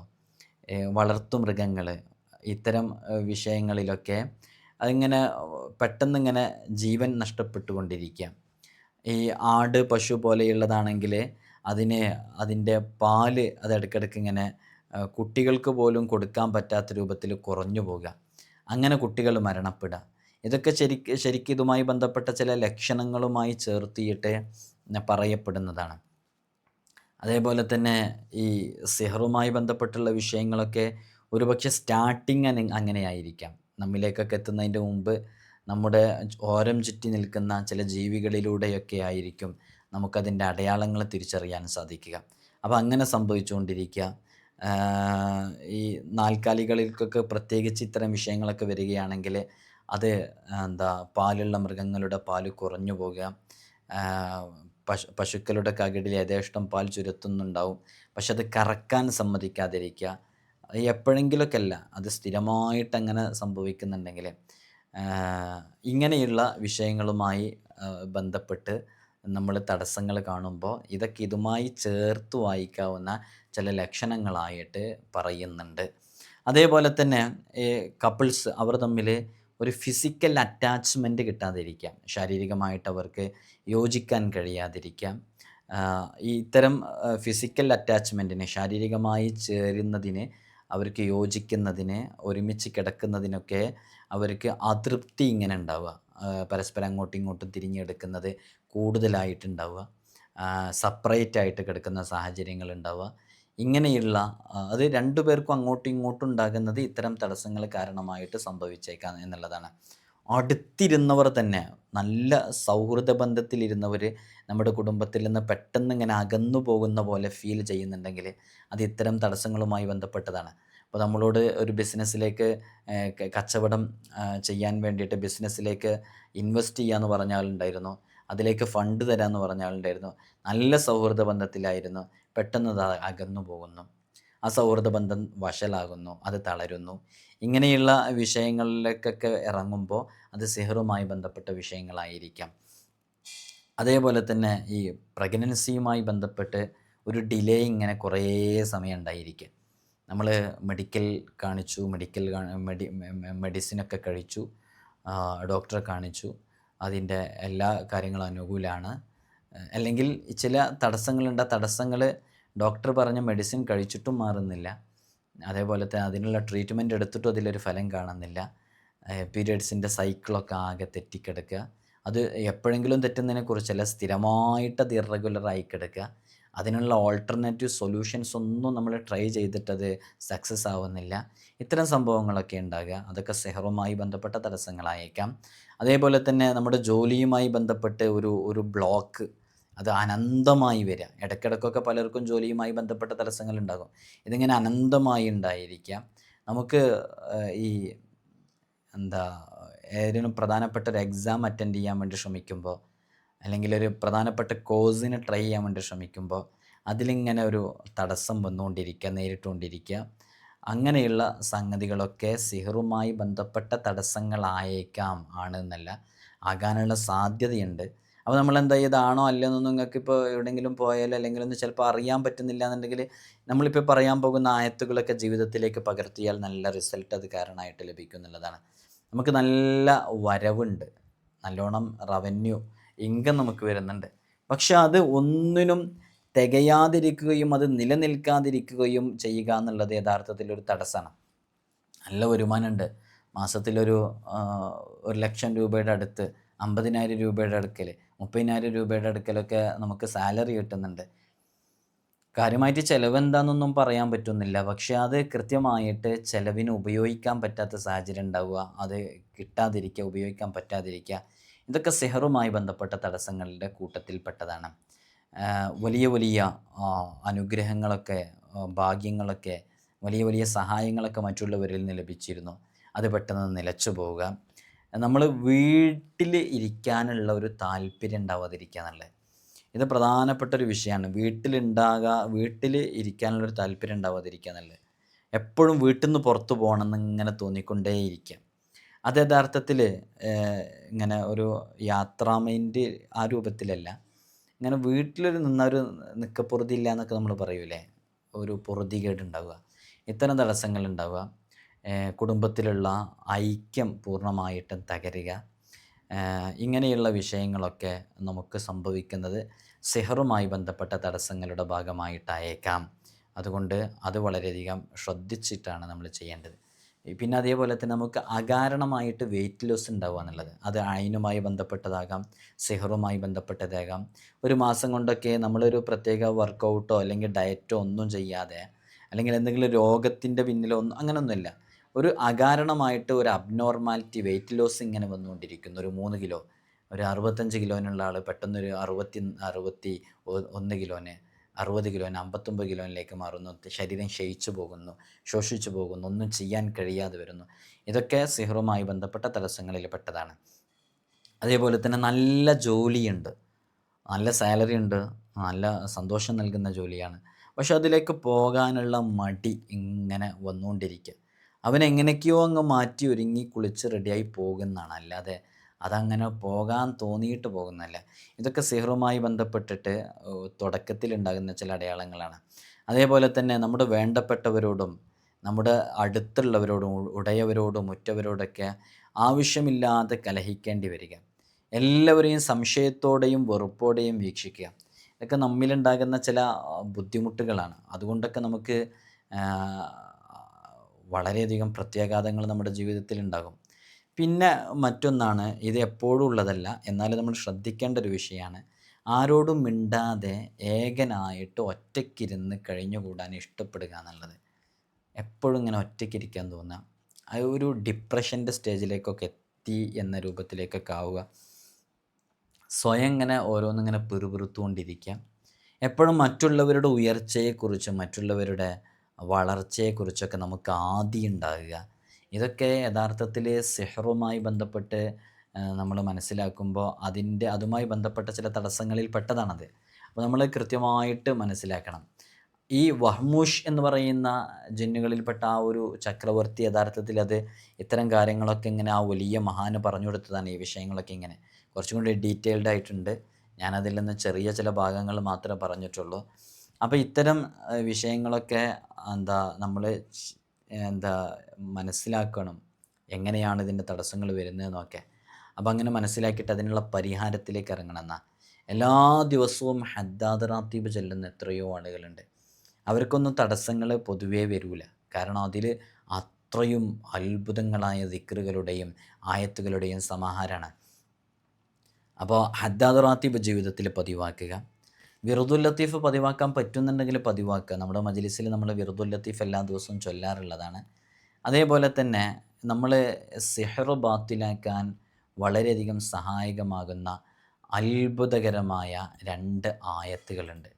വളർത്തുമൃഗങ്ങൾ ഇത്തരം വിഷയങ്ങളിലൊക്കെ അതിങ്ങനെ പെട്ടെന്നിങ്ങനെ ജീവൻ നഷ്ടപ്പെട്ടുകൊണ്ടിരിക്കുക ഈ ആട് പശു പോലെയുള്ളതാണെങ്കിൽ അതിനെ അതിന്റെ പാൽ അത് ഇടയ്ക്കിടയ്ക്ക് ഇങ്ങനെ കുട്ടികൾക്ക് പോലും കൊടുക്കാൻ പറ്റാത്ത രൂപത്തിൽ കുറഞ്ഞു പോകുക അങ്ങനെ കുട്ടികൾ മരണപ്പെടുക. ഇതൊക്കെ ശരിക്ക് ശരിക്കും ഇതുമായി ബന്ധപ്പെട്ട ചില ലക്ഷണങ്ങളുമായി ചേർത്തിയിട്ട് പറയപ്പെടുന്നതാണ്. അതേപോലെ തന്നെ ഈ സിഹറുമായി ബന്ധപ്പെട്ടുള്ള വിഷയങ്ങളൊക്കെ ഒരുപക്ഷെ സ്റ്റാർട്ടിങ് അങ്ങനെയായിരിക്കാം. നമ്മിലേക്കൊക്കെ എത്തുന്നതിന്റെ മുമ്പ് നമ്മുടെ ഓരം ചുറ്റി നിൽക്കുന്ന ചില ജീവികളിലൂടെയൊക്കെ ആയിരിക്കും നമുക്കതിന്റെ അടയാളങ്ങൾ തിരിച്ചറിയാൻ സാധിക്കുക. അപ്പോൾ അങ്ങനെ സംഭവിച്ചുകൊണ്ടിരിക്കുക. ഈ നാൽക്കാലികൾക്കൊക്കെ പ്രത്യേകിച്ച് ഇത്തരം വിഷയങ്ങളൊക്കെ വരികയാണെങ്കിൽ അത് എന്താ പാലുള്ള മൃഗങ്ങളുടെ പാൽ കുറഞ്ഞു പോകുക. പശു പശുക്കളുടെ കകിടിൽ യഥേഷ്ടം പാൽ ചുരത്തുന്നുണ്ടാവും. പക്ഷെ അത് കറക്കാൻ സമ്മതിക്കാതിരിക്കുക. എപ്പോഴെങ്കിലൊക്കെ അല്ല അത് സ്ഥിരമായിട്ട് അങ്ങനെ സംഭവിക്കുന്നുണ്ടെങ്കിൽ ഇങ്ങനെയുള്ള വിഷയങ്ങളുമായി ബന്ധപ്പെട്ട് നമ്മൾ തടസ്സങ്ങൾ കാണുമ്പോൾ ഇതൊക്കെ ഇതുമായി ചേർത്ത് വായിക്കാവുന്ന ചില ലക്ഷണങ്ങളായിട്ട് പറയുന്നുണ്ട്. അതേപോലെ തന്നെ കപ്പിൾസ് അവർ തമ്മിൽ ഒരു ഫിസിക്കൽ അറ്റാച്ച്മെന്റ് കിട്ടാതിരിക്കാം. ശാരീരികമായിട്ട് അവർക്ക് യോജിക്കാൻ കഴിയാതിരിക്കാം. ഇത്തരം ഫിസിക്കൽ അറ്റാച്ച്മെന്റിനെ ശാരീരികമായി ചേരുന്നതിന് അവർക്ക് യോജിക്കുന്നതിന് ഒരുമിച്ച് കിടക്കുന്നതിനൊക്കെ അവർക്ക് അതൃപ്തി ഇങ്ങനെ ഉണ്ടാവുക. പരസ്പരം അങ്ങോട്ടും ഇങ്ങോട്ടും തിരിഞ്ഞെടുക്കുന്നത് കൂടുതലായിട്ടുണ്ടാവുക. സെപ്പറേറ്റ് ആയിട്ട് കിടക്കുന്ന സാഹചര്യങ്ങൾ ഉണ്ടാവുക. ഇങ്ങനെയുള്ള അത് രണ്ടു പേർക്കും അങ്ങോട്ടും ഇങ്ങോട്ടും ഉണ്ടാകുന്നത് ഇത്തരം തടസ്സങ്ങൾ കാരണമായിട്ട് സംഭവിച്ചേക്കാം എന്നുള്ളതാണ്. അടുത്തിരുന്നവർ തന്നെ നല്ല സൗഹൃദ ബന്ധത്തിലിരുന്നവർ നമ്മുടെ കുടുംബത്തിൽ നിന്ന് പെട്ടെന്ന് ഇങ്ങനെ അകന്നു പോകുന്ന പോലെ ഫീൽ ചെയ്യുന്നുണ്ടെങ്കിൽ അത് ഇത്തരം തടസ്സങ്ങളുമായി ബന്ധപ്പെട്ടതാണ്. അപ്പോൾ നമ്മളോട് ഒരു ബിസിനസ്സിലേക്ക് കച്ചവടം ചെയ്യാൻ വേണ്ടിയിട്ട് ബിസിനസ്സിലേക്ക് ഇൻവെസ്റ്റ് ചെയ്യാമെന്ന് പറഞ്ഞ ആളുണ്ടായിരുന്നു. അതിലേക്ക് ഫണ്ട് തരാമെന്ന് പറഞ്ഞ ആളുണ്ടായിരുന്നു. നല്ല സൗഹൃദ ബന്ധത്തിലായിരുന്നു. പെട്ടെന്ന് അത് അകന്നു പോകുന്നു. ആ സൗഹൃദ ബന്ധം വഷലാകുന്നു അത് തളരുന്നു. ഇങ്ങനെയുള്ള വിഷയങ്ങളിലേക്കൊക്കെ ഇറങ്ങുമ്പോൾ അത് സിഹറുമായി ബന്ധപ്പെട്ട വിഷയങ്ങളായിരിക്കാം. അതേപോലെ തന്നെ ഈ പ്രഗ്നൻസിയുമായി ബന്ധപ്പെട്ട് ഒരു ഡിലേ ഇങ്ങനെ കുറേ സമയം ഉണ്ടായിരിക്കും. നമ്മൾ മെഡിക്കൽ കാണിച്ചു മെഡിക്കൽ മെഡി മെഡിസിനൊക്കെ കഴിച്ചു ഡോക്ടറെ കാണിച്ചു. അതിന്റെ എല്ലാ കാര്യങ്ങളും അനുകൂലമാണ്. അല്ലെങ്കിൽ ചില തടസ്സങ്ങളുണ്ട് തടസ്സങ്ങൾ ഡോക്ടർ പറഞ്ഞ മെഡിസിൻ കഴിച്ചിട്ടും മാറുന്നില്ല. അതേപോലെ തന്നെ അതിനുള്ള ട്രീറ്റ്മെന്റ് എടുത്തിട്ടും അതിലൊരു ഫലം കാണുന്നില്ല. പീരിയഡ്സിന്റെ സൈക്കിളൊക്കെ ആകെ തെറ്റിക്കിടക്കുക. അത് എപ്പോഴെങ്കിലും തെറ്റുന്നതിനെക്കുറിച്ചല്ല സ്ഥിരമായിട്ട് അത് ഇറഗുലറായി കിടക്കുക. അതിനുള്ള ഓൾട്ടർനേറ്റീവ് സൊല്യൂഷൻസ് ഒന്നും നമ്മൾ ട്രൈ ചെയ്തിട്ടത് സക്സസ് ആവുന്നില്ല. ഇത്തരം സംഭവങ്ങളൊക്കെ ഉണ്ടാകുക. അതൊക്കെ സെഹറുമായി ബന്ധപ്പെട്ട തടസ്സങ്ങളായേക്കാം. അതേപോലെ തന്നെ നമ്മുടെ ജോലിയുമായി ബന്ധപ്പെട്ട് ഒരു ഒരു ബ്ലോക്ക് അത് അനന്തമായി വരിക ഇടയ്ക്കിടയ്ക്കൊക്കെ പലർക്കും ജോലിയുമായി ബന്ധപ്പെട്ട തടസ്സങ്ങൾ ഉണ്ടാകും. ഇതിങ്ങനെ അനന്തമായി ഉണ്ടായിരിക്കാം. നമുക്ക് ഈ എന്താ ഏതെങ്കിലും പ്രധാനപ്പെട്ട ഒരു എക്സാം അറ്റൻഡ് ചെയ്യാൻ വേണ്ടി ശ്രമിക്കുമ്പോൾ അല്ലെങ്കിൽ ഒരു പ്രധാനപ്പെട്ട കോഴ്സിന് ട്രൈ ചെയ്യാൻ വേണ്ടി ശ്രമിക്കുമ്പോൾ അതിലിങ്ങനെ ഒരു തടസ്സം വന്നുകൊണ്ടിരിക്കുക നേരിട്ടുകൊണ്ടിരിക്കുക. അങ്ങനെയുള്ള സംഗതികളൊക്കെ സിഹറുമായി ബന്ധപ്പെട്ട തടസ്സങ്ങളായേക്കാം ആണ് എന്നല്ല ആകാനുള്ള സാധ്യതയുണ്ട്. അപ്പോൾ നമ്മൾ എന്താ ഇതാണോ അല്ലെന്നൊന്നും നിങ്ങൾക്ക് ഇപ്പോൾ എവിടെയെങ്കിലും പോയാൽ അല്ലെങ്കിൽ ഒന്ന് ചിലപ്പോൾ അറിയാൻ പറ്റുന്നില്ല എന്നുണ്ടെങ്കിൽ നമ്മളിപ്പോൾ പറയാൻ പോകുന്ന ആയത്തുകളൊക്കെ ജീവിതത്തിലേക്ക് പകർത്തിയാൽ നല്ല റിസൾട്ട് അത് കാരണമായിട്ട് ലഭിക്കും എന്നുള്ളതാണ്. നമുക്ക് നല്ല വരവുണ്ട്. നല്ലോണം റവന്യൂ ഇൻകം നമുക്ക് വരുന്നുണ്ട്. പക്ഷെ അത് ഒന്നിനും തികയാതിരിക്കുകയും അത് നിലനിൽക്കാതിരിക്കുകയും ചെയ്യുക എന്നുള്ളത് യഥാർത്ഥത്തിൽ ഒരു തടസ്സമാണ്. നല്ല വരുമാനമുണ്ട്. മാസത്തിലൊരു ഒരു ലക്ഷം രൂപയുടെ അടുത്ത് അമ്പതിനായിരം രൂപയുടെ അടുക്കൽ മുപ്പതിനായിരം രൂപയുടെ അടുക്കലൊക്കെ നമുക്ക് സാലറി കിട്ടുന്നുണ്ട്. കാര്യമായിട്ട് ചിലവ് എന്താണെന്നൊന്നും പറയാൻ പറ്റുന്നില്ല. പക്ഷേ അത് കൃത്യമായിട്ട് ചിലവിന് ഉപയോഗിക്കാൻ പറ്റാത്ത സാഹചര്യം ഉണ്ടാവുക അത് കിട്ടാതിരിക്കുക ഉപയോഗിക്കാൻ പറ്റാതിരിക്കുക ഇതൊക്കെ സെഹറുമായി ബന്ധപ്പെട്ട തടസ്സങ്ങളുടെ കൂട്ടത്തിൽപ്പെട്ടതാണ്. വലിയ വലിയ അനുഗ്രഹങ്ങളൊക്കെ ഭാഗ്യങ്ങളൊക്കെ വലിയ വലിയ സഹായങ്ങളൊക്കെ മറ്റുള്ളവരിൽ നിന്ന് ലഭിച്ചിരുന്നു. അത് പെട്ടെന്ന് നിലച്ചു പോവുക. നമ്മൾ വീട്ടിൽ ഇരിക്കാനുള്ള ഒരു താല്പര്യം ഉണ്ടാവാതിരിക്കുക എന്നുള്ളത്. ഇത് പ്രധാനപ്പെട്ട ഒരു വിഷയമാണ്. വീട്ടിലുണ്ടാകുക വീട്ടിൽ ഇരിക്കാനുള്ളൊരു താല്പര്യം ഉണ്ടാവാതിരിക്കുക എന്നുള്ളത്. എപ്പോഴും വീട്ടിൽ നിന്ന് പുറത്തു പോകണമെന്ന് ഇങ്ങനെ തോന്നിക്കൊണ്ടേയിരിക്കാം അത് യഥാർത്ഥത്തിൽ ഇങ്ങനെ ഒരു യാത്രാ മൈൻഡ് ആ രൂപത്തിലല്ല. ഇങ്ങനെ വീട്ടിലൊരു നിന്നൊരു നിൽക്കപ്പൊറുതി ഇല്ല എന്നൊക്കെ നമ്മൾ പറയൂലേ? ഒരു പൊറുതികേട് ഉണ്ടാവുക ഇത്തരം തടസ്സങ്ങൾ ഉണ്ടാവുക കുടുംബത്തിലുള്ള ഐക്യം പൂർണമായിട്ടും തകരുക. ഇങ്ങനെയുള്ള വിഷയങ്ങളൊക്കെ നമുക്ക് സംഭവിക്കുന്നത് സെഹറുമായി ബന്ധപ്പെട്ട തടസ്സങ്ങളുടെ ഭാഗമായിട്ടായേക്കാം. അതുകൊണ്ട് അത് വളരെയധികം ശ്രദ്ധിച്ചിട്ടാണ് നമ്മൾ ചെയ്യേണ്ടത്. പിന്നെ അതേപോലെ തന്നെ നമുക്ക് അകാരണമായിട്ട് വെയിറ്റ് ലോസ് ഉണ്ടാവുക എന്നുള്ളത്. അത് അയിനുമായി ബന്ധപ്പെട്ടതാകാം സെഹറുമായി ബന്ധപ്പെട്ടതാകാം. ഒരു മാസം കൊണ്ടൊക്കെ നമ്മളൊരു പ്രത്യേക വർക്കൗട്ടോ അല്ലെങ്കിൽ ഡയറ്റോ ഒന്നും ചെയ്യാതെ അല്ലെങ്കിൽ എന്തെങ്കിലും രോഗത്തിന്റെ പിന്നിലോ ഒന്നും അങ്ങനെയൊന്നുമില്ല ഒരു അകാരണമായിട്ട് ഒരു അബ്നോർമാലിറ്റി വെയിറ്റ് ലോസ് ഇങ്ങനെ വന്നുകൊണ്ടിരിക്കുന്നു. ഒരു മൂന്ന് കിലോ ഒരു അറുപത്തഞ്ച് കിലോനുള്ള ആൾ പെട്ടെന്നൊരു അറുപത്തി അറുപത്തി ഒന്ന് കിലോന് അറുപത് കിലോന് അമ്പത്തൊമ്പത് കിലോനിലേക്ക് മാറുന്നു. ശരീരം ക്ഷയിച്ചു പോകുന്നു ശോഷിച്ചു പോകുന്നു ഒന്നും ചെയ്യാൻ കഴിയാതെ വരുന്നു. ഇതൊക്കെ സിഹറുമായി ബന്ധപ്പെട്ട തടസ്സങ്ങളിൽ പെട്ടതാണ്. അതേപോലെ തന്നെ നല്ല ജോലിയുണ്ട്. നല്ല സാലറി ഉണ്ട്. നല്ല സന്തോഷം നൽകുന്ന ജോലിയാണ്. പക്ഷെ അതിലേക്ക് പോകാനുള്ള മടി ഇങ്ങനെ വന്നുകൊണ്ടിരിക്കുക. അവനെങ്ങനെയൊക്കെയോ അങ്ങ് മാറ്റി ഒരുങ്ങി കുളിച്ച് റെഡിയായി പോകുന്നതാണ്. അല്ലാതെ അതങ്ങനെ പോകാൻ തോന്നിയിട്ട് പോകുന്നതല്ല. ഇതൊക്കെ സിഹറുമായി ബന്ധപ്പെട്ടിട്ട് തുടക്കത്തിൽ ഉണ്ടാകുന്ന ചില അടയാളങ്ങളാണ്. അതേപോലെ തന്നെ നമ്മുടെ വേണ്ടപ്പെട്ടവരോടും നമ്മുടെ അടുത്തുള്ളവരോടും ഉടയവരോടും ഉറ്റവരോടൊക്കെ ആവശ്യമില്ലാതെ കലഹിക്കേണ്ടി വരിക. എല്ലാവരെയും സംശയത്തോടെയും വെറുപ്പോടെയും വീക്ഷിക്കുക. ഇതൊക്കെ നമ്മിലുണ്ടാകുന്ന ചില ബുദ്ധിമുട്ടുകളാണ്. അതുകൊണ്ടൊക്കെ നമുക്ക് വളരെയധികം പ്രത്യാഘാതങ്ങൾ നമ്മുടെ ജീവിതത്തിൽ ഉണ്ടാകും പിന്നെ മറ്റൊന്നാണ് ഇത് എപ്പോഴും ഉള്ളതല്ല എന്നാലും നമ്മൾ ശ്രദ്ധിക്കേണ്ട ഒരു വിഷയമാണ് ആരോടും മിണ്ടാതെ ഏകനായിട്ട് ഒറ്റയ്ക്കിരുന്ന് കഴിഞ്ഞുകൂടാൻ ഇഷ്ടപ്പെടുക എന്നുള്ളത്. എപ്പോഴും ഇങ്ങനെ ഒറ്റയ്ക്കിരിക്കാൻ തോന്നുക. ആ ഒരു ഡിപ്രഷന്റെ സ്റ്റേജിലേക്കൊക്കെ എത്തി എന്ന രൂപത്തിലേക്കൊക്കെ ആവുക. സ്വയം ഇങ്ങനെ ഓരോന്നിങ്ങനെ പിറുപിറുത്തുകൊണ്ടിരിക്കുക. എപ്പോഴും മറ്റുള്ളവരുടെ ഉയർച്ചയെക്കുറിച്ചും മറ്റുള്ളവരുടെ വളർച്ചയെക്കുറിച്ചൊക്കെ നമുക്ക് ആദ്യം ഉണ്ടാകുക. ഇതൊക്കെ യഥാർത്ഥത്തിൽ സെഹറുമായി ബന്ധപ്പെട്ട് നമ്മൾ മനസ്സിലാക്കുമ്പോൾ അതിന്റെ അതുമായി ബന്ധപ്പെട്ട ചില തടസ്സങ്ങളിൽ പെട്ടതാണത്. അപ്പോൾ നമ്മൾ കൃത്യമായിട്ട് മനസ്സിലാക്കണം. ഈ വഹ്മൂഷ് എന്ന് പറയുന്ന ജിന്നുകളിൽപ്പെട്ട ആ ഒരു ചക്രവർത്തി യഥാർത്ഥത്തിൽ അത് ഇത്തരം കാര്യങ്ങളൊക്കെ ഇങ്ങനെ ആ വലിയ മഹാന് പറഞ്ഞു കൊടുത്തതാണ് ഈ വിഷയങ്ങളൊക്കെ ഇങ്ങനെ. കുറച്ചും കൂടി ഡീറ്റെയിൽഡ് ആയിട്ടുണ്ട്. ഞാനതിൽ നിന്ന് ചെറിയ ചില ഭാഗങ്ങൾ മാത്രമേ പറഞ്ഞിട്ടുള്ളൂ. അപ്പോൾ ഇത്തരം വിഷയങ്ങളൊക്കെ എന്താ നമ്മൾ എന്താ മനസ്സിലാക്കണം എങ്ങനെയാണ് ഇതിന്റെ തടസ്സങ്ങൾ വരുന്നതെന്നൊക്കെ. അപ്പോൾ അങ്ങനെ മനസ്സിലാക്കിയിട്ട് അതിനുള്ള പരിഹാരത്തിലേക്ക് ഇറങ്ങണം എന്നാൽ എല്ലാ ദിവസവും ഹദ്ദാദ് റാത്തീബ് ചെല്ലുന്ന എത്രയോ ആളുകളുണ്ട്. അവർക്കൊന്നും തടസ്സങ്ങൾ പൊതുവേ വരില്ല കാരണം അതിൽ അത്രയും അത്ഭുതങ്ങളായ ദിക്റുകളുടെയും ആയത്തുകളുടെയും സമാഹാരമാണ്. അപ്പോൾ ഹദ്ദാദ് റാത്തീബ് ജീവിതത്തിൽ പതിവാക്കുക. വിറുദുൽ ലത്തീഫ് പതിവാക്കാൻ പറ്റുന്നുണ്ടെങ്കിൽ പതിവാക്കുക. നമ്മുടെ മജ്ലിസിൽ നമ്മൾ വിറുദുൽ ലത്തീഫ് എല്ലാ ദിവസവും ചൊല്ലാറുള്ളതാണ്. അതേപോലെ തന്നെ നമ്മൾ സിഹർ ബാത്തിലാക്കാൻ വളരെയധികം സഹായകമാകുന്ന അത്ഭുതകരമായ രണ്ട് ആയത്തുകളുണ്ട്.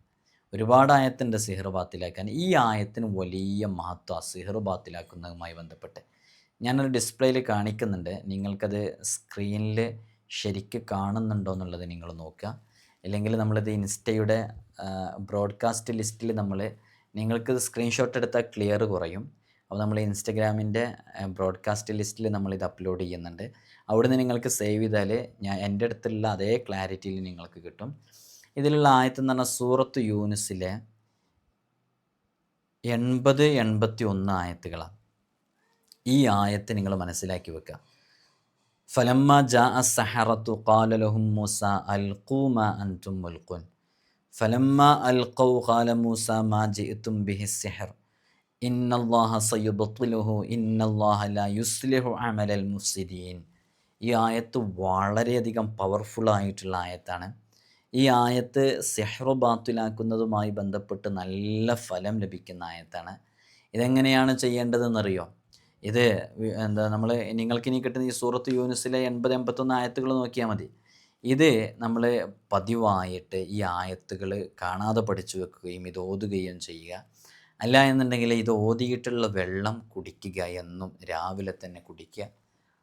ഒരുപാട് ആയത്തുണ്ട് സിഹർ ബാത്തിലാക്കാൻ. ഈ ആയത്തിന് വലിയ മഹത്വം സിഹർ ബാത്തിലാക്കുന്നതുമായി ബന്ധപ്പെട്ട്. ഞാനൊരു ഡിസ്പ്ലേയിൽ കാണിക്കുന്നുണ്ട്. നിങ്ങൾക്കത് സ്ക്രീനിൽ ശരിക്ക് കാണുന്നുണ്ടോ എന്നുള്ളത് നിങ്ങൾ നോക്കുക. ഇല്ലെങ്കിൽ നമ്മളിത് ഇൻസ്റ്റയുടെ ബ്രോഡ്കാസ്റ്റ് ലിസ്റ്റിൽ നമ്മൾ നിങ്ങൾക്ക് സ്ക്രീൻഷോട്ട് എടുത്താൽ ക്ലിയർ കുറയും. അപ്പോൾ നമ്മൾ ഇൻസ്റ്റഗ്രാമിന്റെ ബ്രോഡ്കാസ്റ്റ് ലിസ്റ്റിൽ നമ്മളിത് അപ്ലോഡ് ചെയ്യുന്നുണ്ട്. നിന്ന് നിങ്ങൾക്ക് സേവ് ചെയ്താൽ ഞാൻ എന്റെ അടുത്തുള്ള അതേ ക്ലാരിറ്റിയിൽ നിങ്ങൾക്ക് കിട്ടും. ഇതിലുള്ള ആയത്ത് എന്ന് പറഞ്ഞാൽ സൂറത്ത് യൂനിസിലെ എൺപത് എൺപത്തി ഒന്ന് ആയത്തുകളാണ്. ഈ ആയത്ത് നിങ്ങൾ മനസ്സിലാക്കി വെക്കുക. ഫലമ്മ ജാ അസഹറത്തു കാലലഹും മൂസ അൽഖൂമ അൻതും മുൽഖുൻ. ഫലമ്മ അൽഖൗ കാല മൂസ മാ ജിഅ്തും ബിഹി സിഹർ. ഇന്നല്ലാഹ സയുബത്തുലുഹു ഇന്നല്ലാഹ ലാ യുസ്ലിഹു അമലൽ മുഫ്സിദീൻ. ഈ ആയത്ത് വളരെയധികം പവർഫുൾ ആയിട്ടുള്ള ആയത്താണ്. ഈ ആയത്ത് സെഹ്റു ബാത്തിലാക്കുന്നതുമായി ബന്ധപ്പെട്ട് നല്ല ഫലം ലഭിക്കുന്ന ആയത്താണ്. ഇതെങ്ങനെയാണ് ചെയ്യേണ്ടതെന്നറിയോ? ഇത് എന്താ നമ്മൾ നിങ്ങൾക്കിനി കിട്ടുന്ന ഈ സൂറത്ത് യൂനിസിലെ എൺപത് എൺപത്തൊന്ന് ആയത്തുകൾ നോക്കിയാൽ മതി. ഇത് നമ്മൾ പതിവായിട്ട് ഈ ആയത്തുകൾ കാണാതെ പഠിച്ചു വെക്കുകയും ഇത് ഓതുകയും ചെയ്യുക. അല്ല എന്നുണ്ടെങ്കിൽ ഇത് ഓതിയിട്ടുള്ള വെള്ളം കുടിക്കുക എന്നും രാവിലെ തന്നെ കുടിക്കുക.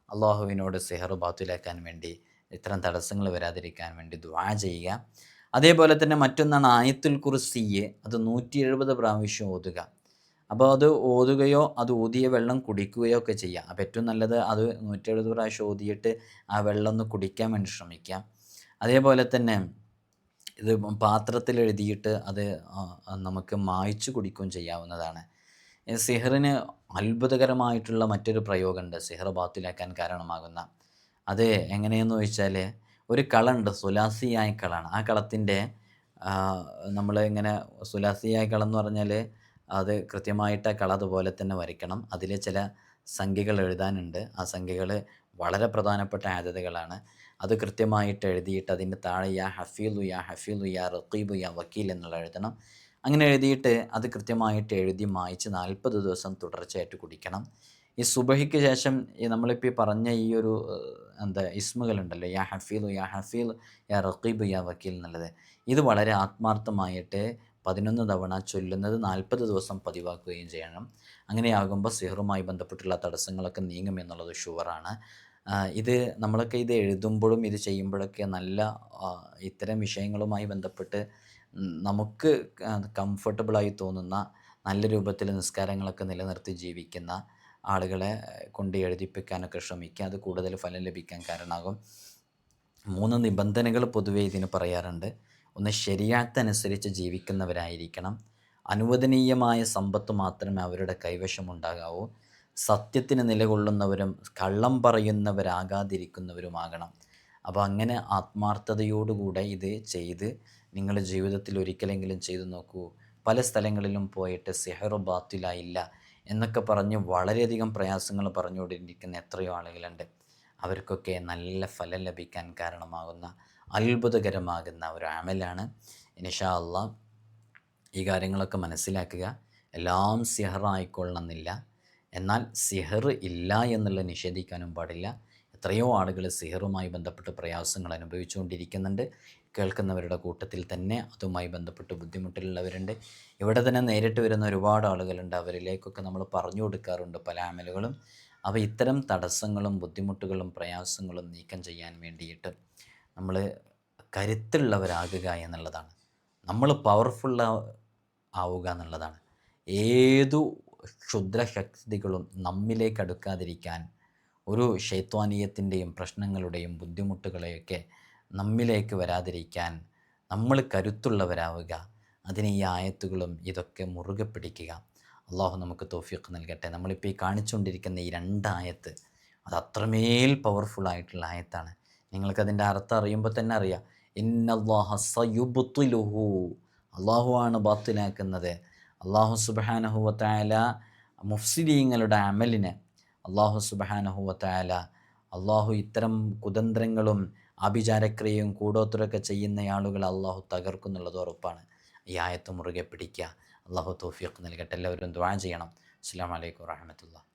അള്ളാഹുവിനോട് സെഹർ ബാത്തിലാക്കാൻ വേണ്ടി ഇത്തരം തടസ്സങ്ങൾ വരാതിരിക്കാൻ വേണ്ടി ദ്വാ ചെയ്യുക. അതേപോലെ തന്നെ മറ്റൊന്നാണ് ആയത്തുൽ കുറിസിയെ അത് നൂറ്റി എഴുപത് പ്രാവശ്യം ഓതുക. അപ്പോൾ അത് ഓതുകയോ അത് ഊതിയ വെള്ളം കുടിക്കുകയോ ഒക്കെ ചെയ്യാം. അപ്പോൾ ഏറ്റവും നല്ലത് അത് നൂറ്റി എഴുപത് പ്രാവശ്യം ഓതിയിട്ട് ആ വെള്ളം ഒന്ന് കുടിക്കാൻ വേണ്ടി ശ്രമിക്കാം. അതേപോലെ തന്നെ ഇത് പാത്രത്തിൽ എഴുതിയിട്ട് അത് നമുക്ക് മായ്ച്ചു കുടിക്കുകയും ചെയ്യാവുന്നതാണ്. സിഹറിന് അത്ഭുതകരമായിട്ടുള്ള മറ്റൊരു പ്രയോഗമുണ്ട്. സിഹർ ബാത്തിലാക്കാൻ കാരണമാകുന്ന. അത് എങ്ങനെയെന്ന് ചോദിച്ചാൽ ഒരു കളുണ്ട് സുലാസിയായ കളാണ്. ആ കളത്തിന്റെ നമ്മൾ ഇങ്ങനെ സുലാസിയായ എന്ന് പറഞ്ഞാൽ അത് കൃത്യമായിട്ട് കള അതുപോലെ തന്നെ വരയ്ക്കണം. അതിൽ ചില സംഖ്യകൾ എഴുതാനുണ്ട്. ആ സംഖ്യകൾ വളരെ പ്രധാനപ്പെട്ട ആദ്യതകളാണ്. അത് കൃത്യമായിട്ട് എഴുതിയിട്ട് അതിന്റെ താഴെ യാ ഹഫീലു യാ ഹഫീലു യാ റക്കീബു യാ വക്കീൽ എന്നുള്ള എഴുതണം. അങ്ങനെ എഴുതിയിട്ട് അത് കൃത്യമായിട്ട് എഴുതി മായ്ച്ച് നാൽപ്പത് ദിവസം തുടർച്ചയായിട്ട് കുടിക്കണം. ഈ സുബഹിക്ക് ശേഷം ഈ നമ്മളിപ്പോൾ പറഞ്ഞ ഈ ഒരു എന്താ ഇസ്മുകളുണ്ടല്ലോ. യാ ഹഫീലു യാ ഹഫീൽ യാ റക്കീബ് യാ വക്കീൽ എന്നുള്ളത്. ഇത് വളരെ ആത്മാർത്ഥമായിട്ട് പതിനൊന്ന് തവണ ചൊല്ലുന്നത് നാൽപ്പത് ദിവസം പതിവാക്കുകയും ചെയ്യണം. അങ്ങനെയാകുമ്പോൾ സിഹറുമായി ബന്ധപ്പെട്ടുള്ള തടസ്സങ്ങളൊക്കെ നീങ്ങും എന്നുള്ളത് ഷുവറാണ്. ഇത് നമ്മളൊക്കെ ഇത് എഴുതുമ്പോഴും ഇത് ചെയ്യുമ്പോഴൊക്കെ നല്ല ഇത്തരം വിഷയങ്ങളുമായി ബന്ധപ്പെട്ട് നമുക്ക് കംഫർട്ടബിളായി തോന്നുന്ന നല്ല രൂപത്തിൽ നിസ്കാരങ്ങളൊക്കെ നിലനിർത്തി ജീവിക്കുന്ന ആളുകളെ കൊണ്ട് എഴുതിപ്പിക്കാനൊക്കെ ശ്രമിക്കുക. അത് കൂടുതൽ ഫലം ലഭിക്കാൻ കാരണമാകും. മൂന്ന് നിബന്ധനകൾ പൊതുവേ ഇതിന് പറയാറുണ്ട്. ഒന്ന് ശരിയാത്തനുസരിച്ച് ജീവിക്കുന്നവരായിരിക്കണം. അനുവദനീയമായ സമ്പത്ത് മാത്രമേ അവരുടെ കൈവശമുണ്ടാകാവൂ. സത്യത്തിന് നിലകൊള്ളുന്നവരും കള്ളം പറയുന്നവരാകാതിരിക്കുന്നവരുമാകണം. അപ്പോൾ അങ്ങനെ ആത്മാർത്ഥതയോടുകൂടെ ഇത് ചെയ്ത് നിങ്ങളുടെ ജീവിതത്തിൽ ഒരിക്കലെങ്കിലും ചെയ്തു നോക്കൂ. പല സ്ഥലങ്ങളിലും പോയിട്ട് സെഹറു ബാത്തിലായില്ല എന്നൊക്കെ പറഞ്ഞ് വളരെയധികം പ്രയാസങ്ങൾ പറഞ്ഞുകൊണ്ടിരിക്കുന്ന എത്രയോ ആളുകളുണ്ട്. അവർക്കൊക്കെ നല്ല ഫലം ലഭിക്കാൻ കാരണമാകുന്ന അത്ഭുതകരമാകുന്ന ഒരു അമലാണ്. ഇൻഷാ അള്ളാ ഈ കാര്യങ്ങളൊക്കെ മനസ്സിലാക്കുക. എല്ലാം സിഹറായിക്കൊള്ളണമെന്നില്ല. എന്നാൽ സിഹർ ഇല്ല എന്നുള്ള നിഷേധിക്കാനും പാടില്ല. എത്രയോ ആളുകൾ സിഹറുമായി ബന്ധപ്പെട്ട് പ്രയാസങ്ങൾ അനുഭവിച്ചുകൊണ്ടിരിക്കുന്നുണ്ട്. കേൾക്കുന്നവരുടെ കൂട്ടത്തിൽ തന്നെ അതുമായി ബന്ധപ്പെട്ട് ബുദ്ധിമുട്ടിലുള്ളവരുണ്ട്. ഇവിടെ തന്നെ നേരിട്ട് വരുന്ന ഒരുപാട് ആളുകളുണ്ട്. അവരിലേക്കൊക്കെ നമ്മൾ പറഞ്ഞു കൊടുക്കാറുണ്ട് പല അമലുകളും. അപ്പോൾ ഇത്തരം തടസ്സങ്ങളും ബുദ്ധിമുട്ടുകളും പ്രയാസങ്ങളും നീക്കം ചെയ്യാൻ വേണ്ടിയിട്ട്. നമ്മൾ കരുത്തുള്ളവരാകുക എന്നുള്ളതാണ്. നമ്മൾ പവർഫുൾ ആവുക എന്നുള്ളതാണ്. ഏതു ക്ഷുദ്രശക്തികളും നമ്മിലേക്ക് അടുക്കാതിരിക്കാൻ ഒരു ശൈത്വാനീയത്തിന്റെയും പ്രശ്നങ്ങളുടെയും ബുദ്ധിമുട്ടുകളെയൊക്കെ നമ്മിലേക്ക് വരാതിരിക്കാൻ നമ്മൾ കരുത്തുള്ളവരാവുക. അതിന് ഈ ആയത്തുകളും ഇതൊക്കെ മുറുകെ പിടിക്കുക. അള്ളാഹു നമുക്ക് തോഫിയൊക്കെ നൽകട്ടെ. നമ്മളിപ്പോൾ ഈ കാണിച്ചുകൊണ്ടിരിക്കുന്ന ഈ രണ്ടായത്ത് അത് അത്രമേൽ പവർഫുൾ ആയിട്ടുള്ള ആയത്താണ്. നിങ്ങൾക്കതിന്റെ അർത്ഥം അറിയുമ്പോൾ തന്നെ അറിയാം. ഇന്നല്ലാഹ സയുബുത്തുലുഹു അള്ളാഹു ആണ് ബാത്തിലാക്കുന്നത്. അള്ളാഹു സുബാനഹുവത്തായാല മുഫ്സിദീങ്ങളുടെ അമലിന്. അള്ളാഹു സുബാനഹുവത്തായാല അള്ളാഹു ഇത്തരം കുതന്ത്രങ്ങളും ആഭിചാരക്രിയയും കൂടോത്തരമൊക്കെ ചെയ്യുന്ന ആളുകളെ അള്ളാഹു തകർക്കുന്നുള്ളത് ഉറപ്പാണ്. ഈ ആയത്ത് മുറുകെ പിടിക്കുക. അള്ളാഹു തോഫിയൊക്കെ നൽകട്ടെ. എല്ലാവരും ദ്വാ ചെയ്യണം. അസ്സാം വലൈക്കും വാഹമത്തുള്ള